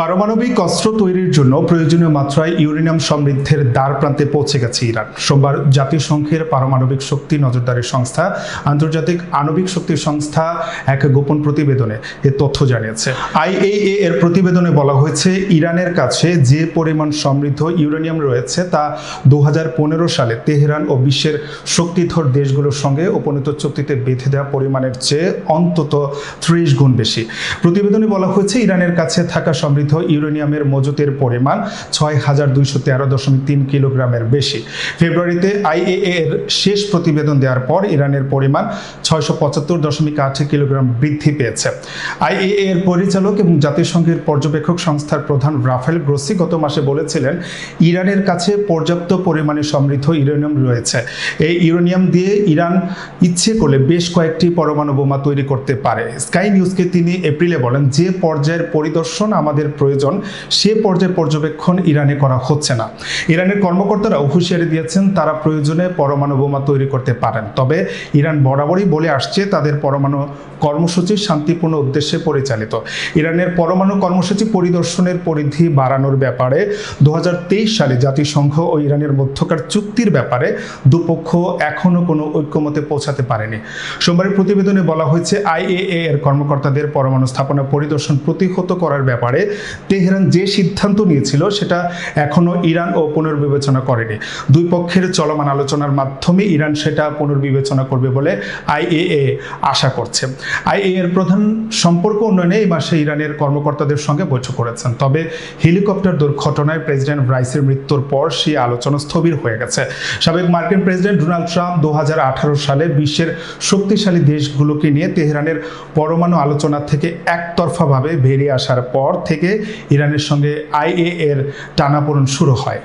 পারমাণবিক অস্ত্র তৈরির জন্য প্রয়োজনীয় মাত্রায় ইউরেনিয়াম সমৃদ্ধের দ্বার প্রান্তে পৌঁছে গেছে ইরান। সোমবার জাতিসংঘের পারমাণবিক শক্তি নজরদারি সংস্থা, আন্তর্জাতিক আণবিক শক্তি সংস্থা এক গোপন প্রতিবেদনে এ তথ্য জানিয়েছে। আইএএ এর প্রতিবেদনে বলা হয়েছে, ইরানের কাছে যে পরিমাণ সমৃদ্ধ ইউরেনিয়াম রয়েছে তা দু হাজার পনেরো সালে তেহরান ও বিশ্বের শক্তিধর দেশগুলোর সঙ্গে উপনীত চুক্তিতে বেঁধে দেওয়া পরিমাণের চেয়ে অন্তত ত্রিশ গুণ বেশি। প্রতিবেদনে বলা হয়েছে, ইরানের কাছে থাকা সমৃদ্ধ ইউরেনিয়ামের মজুতের পরিমাণ ছয় হাজার দুইশো তেরো দশমিক তিন কিলোগ্রামের বেশি। ফেব্রুয়ারিতে আইএএ এর শেষ প্রতিবেদন দেওয়ার পর ইরানের পরিমাণ ছয়শো পঁচাত্তর দশমিক আট কিলোগ্রাম বৃদ্ধি পেয়েছে। আইএএ এর পরিচালক এবং জাতিসংঘের পর্যবেক্ষক সংস্থার প্রধান রাফেল গ্রোসি গত মাসে বলেছিলেন, ইরানের কাছে পর্যাপ্ত পরিমাণে সমৃদ্ধ ইউরেনিয়াম রয়েছে। এই ইউরেনিয়াম দিয়ে ইরান ইচ্ছে করলে বেশ কয়েকটি পরমাণু বোমা তৈরি করতে পারে। স্কাই নিউজকে তিনি এপ্রিলে বলেন, যে পর্যায়ের পরিদর্শন আমাদের প্রয়োজন, সে পর্যায়ে পর্যবেক্ষণ ইরানে করা হচ্ছে না। ইরানের কর্মকর্তারা হুঁশিয়ারি দিয়েছেন তারা প্রয়োজনে পরমাণু বোমা তৈরি করতে পারেন। তবে ইরান বরাবরই বলে আসছে তাদের পরমাণু কর্মসূচি শান্তিপূর্ণ উদ্দেশ্যে পরিচালিত। ইরানের পরমাণু কর্মসূচি পরিদর্শনের পরিধি বাড়ানোর ব্যাপারে দু হাজার তেইশ সালে জাতিসংঘ ও ইরানের মধ্যকার চুক্তির ব্যাপারে দুপক্ষ এখনও কোনো ঐক্যমতে পৌঁছাতে পারেনি। সোমবারের প্রতিবেদনে বলা হয়েছে, আইএএ এর কর্মকর্তাদের পরমাণু স্থাপনা পরিদর্শন প্রতিহত করার ব্যাপারে তেহরান যে সিদ্ধান্ত নিয়েছিল সেটা এখনও ইরান ও পুনর্বিবেচনা করেনি। দুই পক্ষের চলমান আলোচনার মাধ্যমে ইরান সেটা পুনর্বিবেচনা করবে বলে আইএএ আশা করছে। আইএ এর প্রধান সম্পর্ক উন্নয়নে এই মাসে ইরানের কর্মকর্তাদের সঙ্গে বৈঠক করেছেন। তবে হেলিকপ্টার দুর্ঘটনায় প্রেসিডেন্ট রাইসের মৃত্যুর পর সেই আলোচনা স্থবির হয়ে গেছে। সাবেক মার্কিন প্রেসিডেন্ট ডোনাল্ড ট্রাম্প দু হাজার আঠারো সালে বিশ্বের শক্তিশালী দেশগুলোকে নিয়ে তেহরানের পরমাণু আলোচনা থেকে একতরফাভাবে বেরিয়ে আসার পর থেকে ইরানের সঙ্গে আইএ এর টানাপোড়ন শুরু হয়।